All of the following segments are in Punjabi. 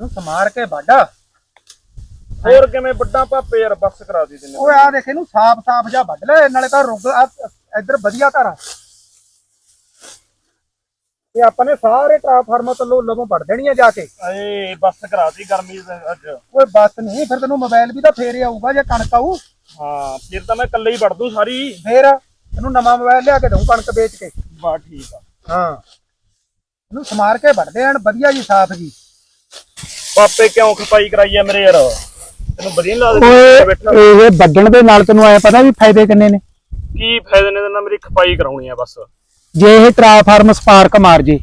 ਇਹਨੂੰ ਸਮਾਰ ਕੇ ਵੱਢ। ਹੋਰ ਕਿਵੇਂ ਵੱਡਾ ਪਾਪੇ ਯਾਰ ਬੱਸ ਕਰਾ ਦੀ ਤੈਨੂੰ। ਓਏ ਆ ਦੇਖ ਇਹਨੂੰ ਸਾਫ਼ ਸਾਫ਼ ਜਿਹਾ ਵੱਢ ਲੈ ਨਾਲੇ ਤਾਂ ਰੁੱਗ ਆ- ਇੱਧਰ ਵਧੀਆ ਧਾਰਾ। ਇਹ ਆਪਾਂ ਨੇ ਸਾਰੇ ਟ੍ਰਾਂਸਫਾਰਮਰ ਤੋਂ ਲਵੋਂ ਵੱਢ ਦੇਣੀਆਂ ਜਾ ਕੇ। ਏ ਬੱਸ ਕਰਾ ਦੀ ਗਰਮੀ ਦੇ ਅੱਜ। ਓਏ ਬਸ ਨਹੀਂ ਫਿਰ ਤੈਨੂੰ ਮੋਬਾਈਲ ਵੀ ਤਾਂ ਫੇਰ ਆਊਗਾ ਜੇ ਕਣਕ ਆਊ। ਹਾਂ ਫਿਰ ਤਾਂ ਮੈਂ ਇਕੱਲੇ ਹੀ ਵੜ ਦੂੰ ਸਾਰੀ। ਫੇਰ ਇਹਨੂੰ ਨਵਾਂ ਮੋਬਾਈਲ ਲਿਆ ਕੇ ਦਊਂ ਕਣਕ ਵੇਚ ਕੇ। ਬਾ ਠੀਕ ਆ। ਹਾਂ। ਇਹਨੂੰ ਸਮਾਰ ਕੇ ਵੱਢਦੇ ਐਨ ਵਧੀਆ ਜੀ ਸਾਫ਼ ਜੀ। ਪਾਪੇ ਕਿਉਂ ਖਪਾਈ ਕਰਾਈ ਆ ਮੇਰੇ ਯਾਰ? ਤੈਨੂੰ ਵਧੀਆ ਨੀ ਲੱਗਦਾ ਓਏ ਬੈਠਣਾ ਇਹ ਵੱਢਣ ਦੇ ਨਾਲ ਤੈਨੂੰ ਆਇਆ ਪਤਾ ਵੀ ਫਾਇਦੇ ਕਿੰਨੇ ਨੇ? ਕੀ ਫਾਇਦੇ ਨੇ ਤੈਨੂੰ ਮੇਰੀ ਖਪਾਈ ਕਰਾਉਣੀ ਆ ਬਸ। ਜੇ ਇਹ ਟ੍ਰਾਂਸਫਾਰਮ ਸਪਾਰਕ ਮਾਰ ਜੇ।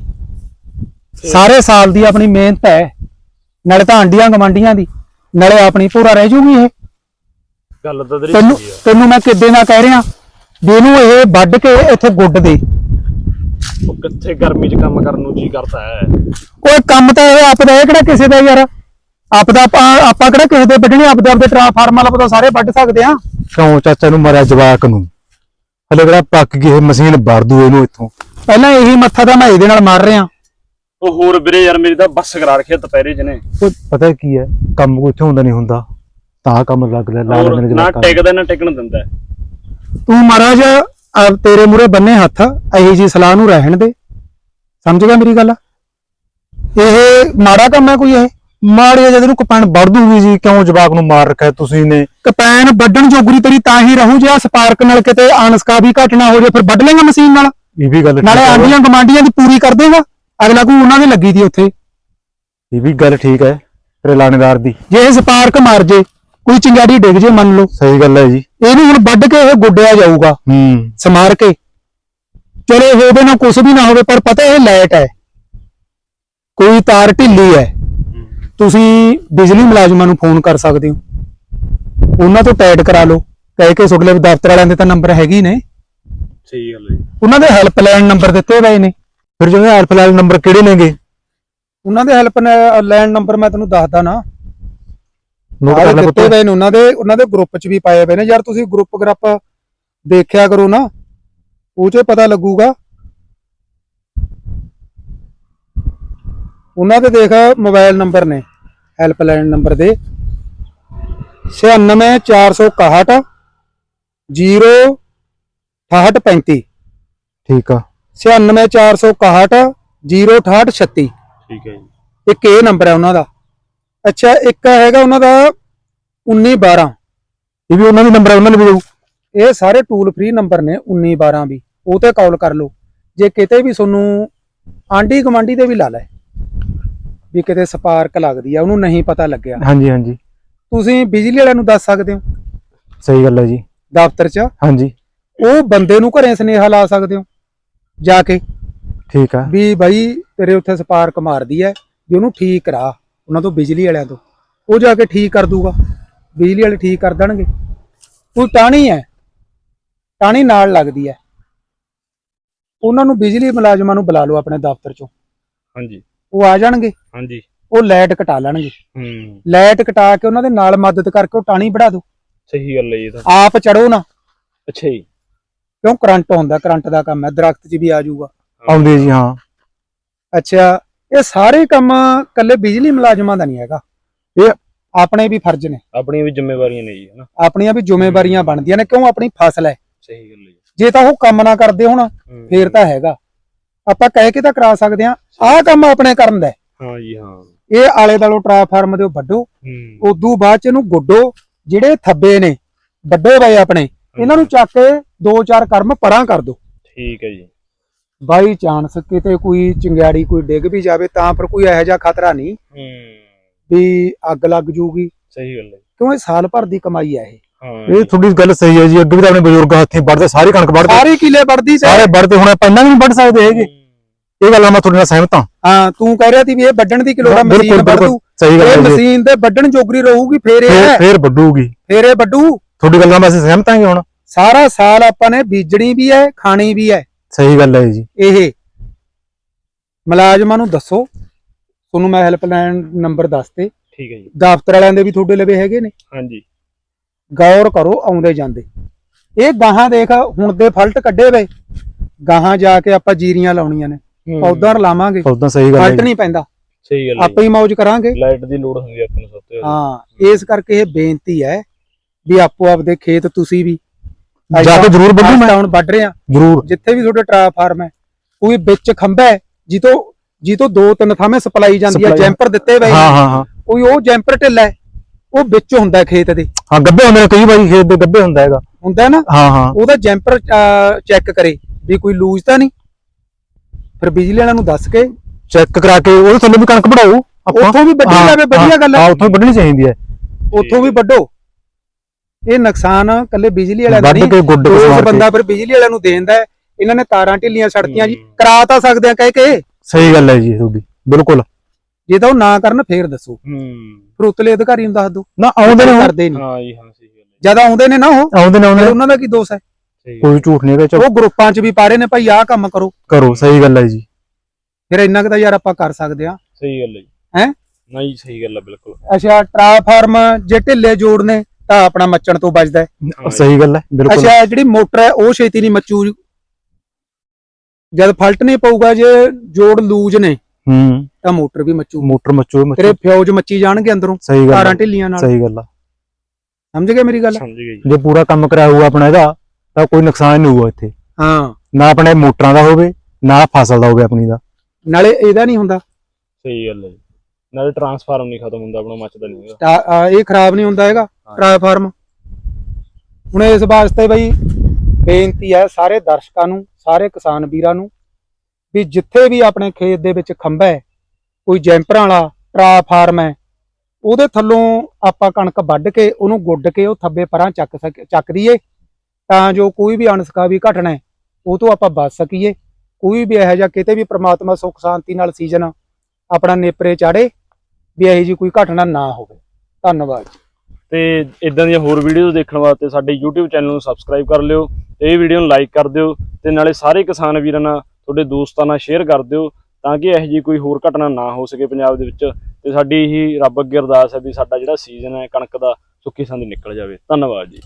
ਸਾਰੇ ਸਾਲ ਦੀ ਆਪਣੀ ਮਿਹਨਤ ਹੈ। ਨਾਲੇ ਤਾਂ ਆਂਡੀਆਂ ਗਵਾਂਡੀਆਂ ਦੀ। ਨਾਲੇ ਆਪਣੀ ਪੂਰਾ ਰਹਿ ਜੂਗੀ ਇਹ। ਗੱਲ ਤਾਂ ਤੇਰੀ ਤੈਨੂੰ ਸਹੀ ਆ। ਤੈਨੂੰ ਮੈਂ ਕਿੱਦੇ ਨਾਲ ਕਹਿ ਰਿਹਾ? ਵੀ ਇਹਨੂੰ ਇਹ ਵੱਢ ਕੇ ਇੱਥੇ ਗੁੱਡ ਦੇ। ਉਹ ਕਿੱਥੇ ਗਰਮੀ 'ਚ ਕੰਮ ਕਰਨ ਨੂੰ ਜੀ ਕਰਦਾ ਹੈ? ਓਏ ਕੰਮ ਤਾਂ ਇਹ ਆਪਦਾ ਇਹ ਕਿਹੜਾ ਕਿਸੇ ਦਾ ਯਾਰ? ਆਪਦਾ ਆਪਾਂ ਆਪਾਂ ਕਿਹੜਾ ਕਿਸੇ ਦੇ ਵੱਢਣੇ ਆਪਦੇ ਆਪਦੇ ਟ੍ਰਾਂਸਫਾਰਮ ਵਾਲਾ ਪਤਾ ਸਾਰੇ ਵੱਢ ਸਕਦੇ ਆ। ਕਿਉਂ ਚਾਚਾ ਨੂੰ ਮਰਿਆ ਜਵਾਕ ਨੂੰ? ਹਲੇ ਕਿਹੜਾ ਪੱਕ ਗਈ ਇਹ ਮਸ਼ੀਨ ਵੜ ਦੂ ਇਹਨੂੰ ਇੱਥੋਂ। ਪਹਿਲਾਂ ਇਹੀ ਮੱਥਾ ਤਾਂ ਮੈਂ ਇਹਦੇ ਨਾਲ ਮਾਰ ਰਿਹਾ। ਉਹ ਹੋਰ ਵੀਰੇ ਯਾਰ ਮੇਰੀ ਤਾਂ ਬੱਸ ਕਰਾ ਰੱਖਿਆ ਦੁਪਹਿਰੇ ਜਨੇ ਪਤਾ ਕੀ ਹੈ ਕੰਮ ਕੋਈ ਇੱਥੇ ਹੁੰਦਾ ਨਹੀਂ ਹੁੰਦਾ। ਤਾਂ ਕੰਮ ਲੱਗ ਲੈ ਲਾ ਹੋਰ ਲੈਂਦੇ ਨੇ ਨਾ ਜਵਾਕਾਂ ਨੂੰ। ਟਿਕਦਾ ਨਾ ਟਿਕਣ ਦਿੰਦਾ। ਤੂੰ ਮਹਾਰਾਜ ਆਪ ਤੇਰੇ ਮੂਰੇ ਬੰਨੇ ਹੱਥ ਇਹੀ ਜੀ ਸਲਾਹ ਨੂੰ ਰਹਿਣ ਦੇ। ਸਮਝ ਗਿਆ ਮੇਰੀ ਗੱਲ? ਇਹ ਮਾੜਾ ਕੰਮ ਹੈ ਕੋਈ ਇਹ? ਮਾੜੀ ਜਦ ਇਹਨੂੰ ਕਪਾਣ ਵੜ ਦੂਗੀ ਜੀ ਕਿਉਂ ਜਵਾਕ ਨੂੰ ਮਾਰ ਰੱਖਿਆ ਤੁਸੀਂ ਨੇ? ਕਪੈਨ ਵੱਢਣ ਜੋਗਰੀ ਤੇਰੀ ਤਾਂ ਹੀ ਰਹੂ ਜੇ ਸਪਾਰਕ ਨਾਲ ਕਿਤੇ ਅਣਸਕਾ ਵੀ ਘਟਨਾ ਹੋ ਜੇ ਫਿਰ ਵੱਢ ਲੇਗਾ ਮਸ਼ੀਨ ਨਾਲ? ਇਹ ਵੀ ਗੱਲ ਨਾਲੇ। ਆਂਡੀਆਂ ਗਮਾਂਡੀਆਂ ਦੀ ਪੂਰੀ ਕਰ ਦੇਗਾ। ਅਗਲਾ ਕੋ ਉਹਨਾਂ ਦੇ ਲੱਗੀ ਦੀ ਉੱਥੇ। ਇਹ ਵੀ ਗੱਲ ਠੀਕ ਹੈ ਤੇਰੇ ਲਾਣੇਦਾਰ ਦੀ। ਜੇ ਇਹ ਸਪਾਰਕ ਮਾਰ ਜੇ ਕੋਈ ਚਿੰਗਾੜੀ ਡਿੱਗ ਜੇ ਮੰਨ ਲਓ। ਸਹੀ ਗੱਲ ਹੈ ਜੀ। ਇਹਨੂੰ ਹੁਣ ਵੱਢ ਕੇ ਇਹ ਗੁੱਡਿਆ ਜਾਊਗਾ। ਹੂੰ। ਸਮਾਰ ਕੇ। ਚਲੋ ਇਹਦੇ ਨਾਲ ਕੁਝ ਵੀ ਨਾ ਹੋਵੇ ਪਰ ਪਤਾ ਇਹ ਲਾਈਟ ਹੈ। ਕੋਈ ਤਾਰ ਢਿੱਲੀ ਹੈ। ਤੁਸੀਂ ਬਿਜਲੀ ਮੁਲਾਜ਼ਮਾਂ ਨੂੰ ਫੋਨ ਕਰ ਸਕਦੇ ਹੋ। ਉਹਨਾਂ ਤੋਂ ਟਾਈਟ ਕਰਾ ਲਓ। ਕਹਿ ਕੇ ਸੁਗਲੇ ਦਫ਼ਤਰ ਵਾਲਿਆਂ ਦੇ ਤਾਂ ਨੰਬਰ ਹੈਗੇ ਹੀ ਨੇ। ਸਹੀ ਗੱਲ ਹੈ ਉਹਨਾਂ ਦੇ ਹੈਲਪਲਾਈਨ ਨੰਬਰ ਦਿੱਤੇ ਹੋਏ ਨੇ। ਫਿਰ ਜਿਵੇਂ ਹੈਲਪ ਲਾਈਨ ਨੰਬਰ ਕਿਹੜੇ ਨੇਗੇ? ਉਹਨਾਂ ਦੇ ਹੈਲਪ ਲਾਈਨ ਨੰਬਰ ਮੈਂ ਤੁਹਾਨੂੰ ਦੱਸਦਾ ਨਾ। ਨੋਟ ਕਰ ਲੈ ਦਿੱਤੇ ਪੁੱਤ। ਨੇ ਉਹਨਾਂ ਦੇ ਉਹਨਾਂ ਦੇ ਗਰੁੱਪ 'ਚ ਵੀ ਪਾਏ ਹੋਏ ਨੇ। ਯਾਰ ਤੁਸੀਂ ਗਰੁੱਪ ਗਰੁੱਪ ਦੇਖਿਆ ਕਰੋ ਨਾ ਉਹ 'ਚ ਪਤਾ ਲੱਗੂਗਾ। ਉਹਨਾਂ ਦੇ ਦੇਖ ਮੋਬਾਈਲ ਨੰਬਰ ਨੇ ਹੈਲਪਲਾਈਨ ਨੰਬਰ ਦੇ। 96461 06835 ਠੀਕ ਆ। 96461 06836 ਠੀਕ ਹੈ ਜੀ। ਇੱਕ ਇਹ ਨੰਬਰ ਹੈ ਉਹਨਾਂ ਦਾ। ਅੱਛਾ ਇੱਕ ਹੈਗਾ ਉਹਨਾਂ ਦਾ 1912 ਇਹ ਵੀ ਉਹਨਾਂ ਦੀ ਨੰਬਰ ਹੈ ਉਹਨਾਂ ਨੇ ਵੀ। ਇਹ ਸਾਰੇ ਟੂਲ ਫ੍ਰੀ ਨੰਬਰ ਨੇ 19 12 ਵੀ। ਉਹ ਤੇ ਕਾਲ ਕਰ ਲਓ। ਜੇ ਕਿਤੇ ਵੀ ਤੁਹਾਨੂੰ ਆਂਢੀ ਗਵਾਂਢੀ ਤੇ ਵੀ ਲਾ ਲੈ। ਵੀ ਕਿਤੇ ਸਪਾਰਕ ਲੱਗਦੀ ਆ ਉਹਨੂੰ ਨਹੀਂ ਪਤਾ ਲੱਗਿਆ। ਹਾਂਜੀ ਹਾਂਜੀ। ਤੁਸੀਂ ਬਿਜਲੀ ਵਾਲਿਆਂ ਨੂੰ ਦੱਸ ਸਕਦੇ ਹੋ? ਸਹੀ ਗੱਲ ਹੈ ਜੀ। ਦਫ਼ਤਰ 'ਚ? ਹਾਂਜੀ। ਉਹ ਬੰਦੇ ਨੂੰ ਘਰੇ ਸੁਨੇਹਾ ਲਾ ਸਕਦੇ ਹੋ? ਜਾ ਕੇ। ਠੀਕ ਆ। ਵੀ ਬਾਈ ਤੇਰੇ ਉੱਥੇ ਸਪਾਰਕ ਮਾਰਦੀ ਐ ਵੀ ਉਹਨੂੰ ਠੀਕ ਕਰਾ। ਉਹਨਾਂ ਤੋਂ ਬਿਜਲੀ ਵਾਲਿਆਂ ਤੋਂ। ਉਹ ਜਾ ਕੇ ਠੀਕ ਕਰ ਦੂਗਾ। ਬਿਜਲੀ ਵਾਲੇ ਠੀਕ ਕਰ ਦੇਣਗੇ। ਕੋਈ ਟਾਣੀ ਹੈ। ਟਾਣੀ ਨਾਲ ਲੱਗਦੀ ਹੈ। ਉਹਨਾਂ ਨੂੰ ਬਿਜਲੀ ਮੁਲਾਜ਼ਮਾਂ ਨੂੰ ਬੁਲਾ ਲਓ ਆਪਣੇ ਦਫ਼ਤਰ ਚੋਂ। ਹਾਂਜੀ। ਉਹ ਆ ਜਾਣਗੇ। ਹਾਂਜੀ। ਉਹ ਲਾਈਟ ਕਟਾ ਲੈਣਗੇ। ਹੂੰ। ਲਾਈਟ ਕਟਾ ਕੇ ਉਹਨਾਂ ਦੇ ਨਾਲ ਮਦਦ ਕਰਕੇ ਉਹ ਟਾਣੀ ਵਧਾ ਦਿਓ। ਸਹੀ ਗੱਲ ਹੈ ਇਹ ਤਾਂ। ਆਪ ਚੜੋ ਨਾ। ਅੱਛਾ ਜੀ। ਕਿਉਂ? ਕਰੰਟ ਹੁੰਦਾ ਕਰੰਟ ਦਾ ਕੰਮ ਹੈ। ਦਰਖਤ 'ਚ ਵੀ ਆ ਜਾਊਗਾ। ਆਉਂਦੇ ਜੀ ਹਾਂ। ਅੱਛਾ। ਇਹ ਸਾਰੇ ਕੰਮ ਕੱਲੇ ਬਿਜਲੀ ਮੁਲਾਜ਼ਮਾਂ ਦਾ ਨਹੀਂ ਹੈਗਾ। ਇਹ ਆਪਣੇ ਵੀ ਫਰਜ਼ ਨੇ। ਆਪਣੀਆਂ ਵੀ ਜ਼ਿੰਮੇਵਾਰੀਆਂ ਨੇ ਜੀ ਹਨਾ? ਆਪਣੀਆਂ ਵੀ ਜ਼ਿੰਮੇਵਾਰੀਆਂ ਬਣਦੀਆਂ ਨੇ ਕਿਉਂ ਆਪਣੀ ਫਸਲ ਹੈ? ਸਹੀ ਗੱਲ ਹੈ ਜੀ। ਜੇ ਤਾਂ ਉਹ ਕੰਮ ਨਾ ਕਰਦੇ ਹੁਣ। ਫੇਰ ਤਾਂ ਹੈਗਾ। ਆਪਾਂ ਕਹਿ ਕੇ ਤਾਂ ਕਰਾ ਸਕਦੇ ਆ ਆਹ ਕੰਮ ਆਪਣੇ ਕਰਨ ਦਾ ਹੈ। ਹਾਂ ਜੀ ਹਾਂ। ਇਹ ਆਲੇ ਦਾਲੋ ਟ੍ਰਾਂਸਫਾਰਮ ਦੇ ਵੱਡੋ ਉਦੋਂ ਬਾਅਦ ਚ ਇਹਨੂੰ ਗੁੱਡੋ ਜਿਹੜੇ ਥੱਬੇ ਨੇ ਵੱਡੇ ਪਏ ਆਪਣੇ ਇਹਨਾਂ ਨੂੰ ਚੱਕ ਕੇ ਦੋ ਚਾਰ ਕਰਮ ਪਰਾਂ ਕਰ ਦੋ ਠੀਕ ਹੈ ਜੀ। ਬਾਈ ਚਾਂਸ ਕਿਤੇ ਕੋਈ ਚਿੰਗਾੜੀ ਕੋਈ ਡਿੱਗ ਵੀ ਜਾਵੇ ਤਾਂ ਫਿਰ ਕੋਈ ਇਹੋ ਜਿਹਾ ਖਤਰਾ ਨਹੀਂ ਹੂੰ। ਵੀ ਅੱਗ ਲੱਗ ਜੂਗੀ। ਸਹੀ ਗੱਲ ਹੈ। ਕਿਉਂ ਇਹ ਸਾਲ ਭਰ ਦੀ ਕਮਾਈ ਹੈ ਇਹ? ਹਾਂ। ਇਹ ਤੁਹਾਡੀ ਗੱਲ ਸਹੀ ਹੈ ਜੀ ਅੱਗੇ ਵੀ ਤਾਂ ਆਪਣੇ ਬਜ਼ੁਰਗ ਹੱਥੀਂ ਵੱਢਦੇ ਸਾਰੀ ਕਣਕ ਵੱਢਦੇ। ਸਾਰੀ ਕਿਲੇ ਵੜਦੀ ਤੇ ਸਾਰੇ ਵੱਢਦੇ ਹੁਣ ਆਪਾਂ ਇੰਨਾ ਵੀ ਨਹੀਂ ਵੱਢ ਸਕਦੇ ਹੈਗੇ। ਇਹ ਗੱਲ ਮੈਂ ਤੁਹਾਡੇ ਨਾਲ ਸਹਿਮਤ ਹਾਂ। ਹਾਂ ਤੂੰ ਕਹਿ ਰਿਹਾ ਸੀ ਵੀ ਇਹ ਵੱਢਣ ਦੀ ਕਿਲੋ ਦਾ ਮਸ਼ੀਨ ਵੱਢ। ਸਹੀ ਗੱਲ ਇਹ ਹੈ ਜੀ। ਮਸ਼ੀਨ ਤੇ ਵੱਢਣ ਜੋਗਰੀ ਰਹੂਗੀ ਫੇਰ ਇਹ ਫੇਰ ਹੈ। ਵੱਢੂਗੀ। ਫੇਰ ਇਹ ਵੱਢੂ। ਤੁਹਾਡੀ ਗੱਲ ਨਾਲ ਮੈਂ ਅਸੀਂ ਸਹਿਮਤ ਹਾਂਗੇ ਹੁਣ। ਸਾਰਾ ਸਾਲ ਆਪਾਂ ਨੇ ਬੀਜਣੀ ਵੀ ਹੈ ਖਾਣੀ ਵੀ ਹੈ। ਸਹੀ ਗੱਲ ਹੈ ਜੀ। ਇਹ ਮੁਲਾਜ਼ਮਾਂ ਨੂੰ ਦੱਸੋ। ਤੁਹਾਨੂੰ ਮੈਂ ਹੈਲਪਲਾਈਨ ਨੰਬਰ ਦੱਸਤੇ ਠੀਕ ਹੈ ਜੀ। ਦਫ਼ਤਰ ਵਾਲਿਆਂ ਦੇ ਵੀ ਤੁਹਾਡੇ ਲਵੇ ਹੈਗੇ ਨੇ। ਹਾਂਜੀ। ਗੌਰ ਕਰੋ ਆਉਂਦੇ ਜਾਂਦੇ। ਇਹ ਗਾਹਾਂ ਦੇਖ ਹੁਣ ਦੇ ਫਲਟ ਕੱਢੇ ਵੇ। ਗਾਹਾਂ ਜਾ ਕੇ ਆਪਾਂ ਜੀਰੀਆਂ ਲਾਉਣੀਆਂ ਨੇ। ਪੌਦਾ ਲਾਵਾਂਗੇ। ਉਦਾਂ ਸਹੀ ਗੱਲ ਹੈ ਫਲਟ। ਨਹੀਂ ਪੈਂਦਾ। ਸਹੀ ਗੱਲ ਆਪੇ ਹੀ ਮौज ਕਰਾਂਗੇ। ਲਾਈਟ ਦੀ ਲੋੜ ਹੁੰਦੀ ਆਪਾਂ ਨੂੰ ਸਭ ਤੋਂ ਜ਼ਿਆਦਾ। ਹਾਂ ਇਸ ਕਰਕੇ ਇਹ ਬੇਨਤੀ ਹੈ ਵੀ ਆਪੋ ਆਪਦੇ ਖੇਤ ਤੁਸੀਂ ਵੀ ਜਾ ਕੇ ਜ਼ਰੂਰ ਬੱਲੂ ਮੈਂ। ਹੁਣ ਵੱਢ ਰਹੇ। ਜ਼ਰੂਰ। ਜਿੱਥੇ ਵੀ ਤੁਹਾਡੇ ਟਰਾ ਫਾਰਮ ਹੈ ਕੋਈ ਵਿੱਚ ਖੰਭਾ ਹੈ ਜਿੱਤੋਂ ਜਿੱਤੋਂ ਦੋ ਤਿੰਨ ਥਾਵੇਂ ਸਪਲਾਈ ਜਾਂਦੀ ਹੈ ਜੈਂਪਰ ਦਿੱਤੇ ਹੋਏ ਹਾਂ। ਹਾਂ ਹਾਂ। ਕੋਈ ਉਹ ਜੈਂਪਰ ਢਿੱਲਾ ਹੈ ਉਹ ਵਿੱਚ ਹੁੰਦਾ ਖੇਤ ਦੇ। ਹਾਂ ਗੱਬੇ ਹੁੰਦੇ ਨੇ ਕਈ ਵਾਰੀ ਖੇਤ ਦੇ ਗੱਬੇ ਹੁੰਦਾ ਹੈਗਾ। ਹੁੰਦਾ ਨਾ? ਹਾਂ ਹਾਂ। ਉਹਦਾ ਜੈਂਪਰ ਚੈੱਕ ਕਰੇ ਵੀ ਕੋਈ ਲੂਜ਼ ਤਾਂ ਨਹੀਂ। ਫਿਰ ਬਿਜਲੀ ਵਾਲਿਆਂ ਨੂੰ ਦੱਸ ਕੇ। ਚੈੱਕ ਕਰਾ ਕੇ ਉਹਦੇ ਥੱਲੇ ਵੀ ਕਣਕ ਵਢਾਓ ਉੱਥੋਂ ਵੀ ਵੱਢੀ ਜਾਵੇ ਵਧੀਆ ਗੱਲ ਹਾਂ। ਹੈ ਉੱਥੋਂ ਵੀ ਵੱਢਣੀ ਚਾਹੀਦੀ ਹੈ। ਉੱਥੋਂ ਵੀ ਵੱਢੋ। ਇਹ ਨੁਕਸਾਨ ਕੱਲੇ ਬਿਜਲੀ ਵਾਲਿਆਂ ਦਾ ਵੱਢ ਨਹੀਂ ਕੇ ਗੁੱਡ ਕੇ ਬੰਦਾ ਫਿਰ ਬਿਜਲੀ ਵਾਲਿਆਂ ਨੂੰ ਦੇਂਦਾ ਹੈ। ਇਹਨਾਂ ਨੇ ਤਾਰਾਂ ਢਿੱਲੀਆਂ ਸੜਤੀਆਂ ਜੀ। ਕਰਾ ਤਾਂ ਸਕਦੇ ਆ ਕਹਿ ਕੇ। ਸਹੀ ਗੱਲ ਹੈ ਜੀ ਤੁਹਾਡੀ। ਬਿਲਕੁਲ। ਜੇ ਤਾਂ ਉਹ ਨਾ ਕਰਨ ਫੇਰ ਦੱਸੋ। ਹੂੰ। ਫਿਰ ਉਤਲੇ ਅਧਿਕਾਰੀ ਨੂੰ ਦੱਸ ਦਿਓ। ਨਾ ਆਉਂਦੇ ਨੇ ਉਹ, ਕਰਦੇ ਨਹੀਂ। ਹਾਂ ਜੀ ਹਾਂ ਸਹੀ ਗੱਲ ਹੈ ਜਦ ਆਉਂਦੇ ਨੇ ਨਾ ਉਹ ਆਉਂਦੇ ਨੇ ਆਉਂਦੇ ਨੇ। ਉਹਨਾਂ ਦਾ ਕੀ ਦੋਸ਼ ਹੈ? ਸਹੀ ਗੱਲ ਕੋਈ ਝੂਠ ਨਹੀਂ ਹੈਗਾ ਚਲੋ। ਉਹ ਗਰੁੱਪਾਂ 'ਚ ਵੀ ਪਾ ਰਹੇ ਨੇ ਭਾਈ ਆਹ ਕੰਮ ਕਰੋ। ਕਰੋ ਸਹੀ ਗੱਲ ਹੈ ਜੀ। ਫਿਰ ਇੰਨਾ ਕੁ ਤਾਂ ਯਾਰ ਆਪਾਂ ਕਰ ਸਕਦੇ ਆ ਸਹੀ ਗੱਲ ਹੈ ਜੀ। ਹੈਂ? ਨਹੀਂ ਸਹੀ ਗੱਲ ਹੈ ਬਿਲਕੁਲ। ਅੱਛਾ ਟਰਾਫਾਰਮ ਜੇ ਢਿੱਲੇ ਜੋੜਨੇ ਤਾਂ ਆਪਣਾ ਮੱਚਣ ਤੋਂ ਬਚਦਾ ਹੈ। ਸਹੀ ਗੱਲ ਹੈ ਬਿਲਕੁਲ। ਅੱਛਾ ਜਿਹੜੀ ਮੋਟਰ ਹੈ ਉਹ ਛੇਤੀ ਨਹੀਂ ਮੱਚੂ। ਜਦ ਫਲਟ ਨਹੀਂ ਪਊਗਾ ਜੇ ਜੋੜ ਲੂਜ ਨੇ ਹੂੰ। ਤਾਂ ਮੋਟਰ ਵੀ ਮੱਚੂ। ਮੋਟਰ ਮੱਚੋ ਤੇਰੇ ਮੱਚੋ ਫਿਊਜ਼ ਮੱਚੀ ਜਾਣਗੇ ਅੰਦਰੋਂ ਸਹੀ ਗੱਲ ਤਾਰਾਂ ਹੈ, ਢਿੱਲੀਆਂ ਨਾਲ। ਸਹੀ ਗੱਲ ਆ। ਸਮਝ ਗਏ ਮੇਰੀ ਗੱਲ? ਸਮਝ ਗਏ ਜੀ। ਜੇ ਪੂਰਾ ਕੰਮ ਕਰਾਇਆ ਹੋਊਗਾ ਆਪਣਾ ਇਹਦਾ ਤਾਂ ਕੋਈ ਨੁਕਸਾਨ ਨਹੀਂ ਹੋਊਗਾ ਇੱਥੇ। ਹਾਂ। ਨਾ ਆਪਣੇ ਮੋਟਰਾਂ ਦਾ ਹੋਵੇ ਨਾ ਫਸਲ ਦਾ ਹੋਵੇ ਆਪਣੀ ਦਾ। ਨਾਲੇ ਇਹਦਾ ਨਹੀਂ ਹੁੰਦਾ। ਸਹੀ ਗੱਲ ਹੈ ਨਾਲੇ ਟਰਾਂਸਫਾਰਮ ਨਹੀਂ ਖਤਮ ਹੁੰਦਾ ਆਪਣਾ ਮੱਚਦਾ ਨਹੀਂ ਹੈਗਾ। ਇਹ ਖਰਾਬ ਨਹੀਂ ਹੁੰਦਾ ਹੈਗਾ। ਹਾਂ। ਟਰਾਫਾਰਮ ਹੁਣ ਇਸ ਵਾਸਤੇ ਬਈ ਬੇਨਤੀ ਹੈ ਸਾਰੇ ਦਰਸ਼ਕਾਂ ਨੂੰ, ਸਾਰੇ ਕਿਸਾਨ ਵੀਰਾਂ ਨੂੰ ਵੀ ਜਿੱਥੇ ਵੀ ਆਪਣੇ ਖੇਤ ਦੇ ਵਿੱਚ ਖੰਭਾ ਹੈ, ਕੋਈ ਜੈਂਪਰਾਂ ਵਾਲਾ ਟਰਾ ਫਾਰਮ ਹੈ, ਉਹਦੇ ਥੱਲੋਂ ਆਪਾਂ ਕਣਕ ਵੱਢ ਕੇ, ਉਹਨੂੰ ਗੁੱਡ ਕੇ, ਉਹ ਥੱਬੇ ਪਰਾਂ ਚੱਕ ਸਕ, ਚੱਕ ਦਈਏ, ਤਾਂ ਜੋ ਕੋਈ ਵੀ ਅਣਸਕਾਵੀ ਘਟਨਾ ਹੈ, ਉਹ ਤੋਂ ਆਪਾਂ ਬਚ ਸਕੀਏ। ਕੋਈ ਵੀ ਇਹੋ ਜਿਹਾ ਕਿਤੇ ਵੀ ਪ੍ਰਮਾਤਮਾ ਸੁੱਖ ਸ਼ਾਂਤੀ ਨਾਲ ਸੀਜ਼ਨ ਆਪਣਾ ਨੇਪਰੇ ਚਾੜੇ, ਵੀ ਇਹੋ ਜੀ ਕੋਈ ਘਟਨਾ ਨਾ ਹੋਵੇ। ਧੰਨਵਾਦ ਤੇ ਇਦਾਂ ਦੀਆਂ ਹੋਰ ਵੀਡੀਓਜ਼ ਦੇਖਣ ਵਾਸਤੇ ਸਾਡੇ YouTube ਚੈਨਲ ਨੂੰ ਸਬਸਕ੍ਰਾਈਬ ਕਰ ਲਿਓ ਤੇ ਇਹ ਵੀਡੀਓ ਨੂੰ ਲਾਈਕ ਕਰ ਦਿਓ ਤੇ ਨਾਲੇ ਸਾਰੇ ਕਿਸਾਨ ਵੀਰਾਂ ਨਾਲ ਤੁਹਾਡੇ ਦੋਸਤਾਂ ਨਾਲ ਸ਼ੇਅਰ ਕਰ ਦਿਓ ਤਾਂ ਕਿ ਇਹੋ ਜਿਹੀ ਕੋਈ ਹੋਰ ਘਟਨਾ ਨਾ ਹੋ ਸਕੇ ਪੰਜਾਬ ਦੇ ਵਿੱਚ ਤੇ ਸਾਡੀ ਇਹੀ ਰੱਬ ਅੱਗੇ ਅਰਦਾਸ ਹੈ ਵੀ ਸਾਡਾ ਜਿਹੜਾ ਸੀਜ਼ਨ ਹੈ ਕਣਕ ਦਾ ਸੁੱਕੀ ਸੰਦੀ ਨਿਕਲ ਜਾਵੇ। ਧੰਨਵਾਦ ਜੀ।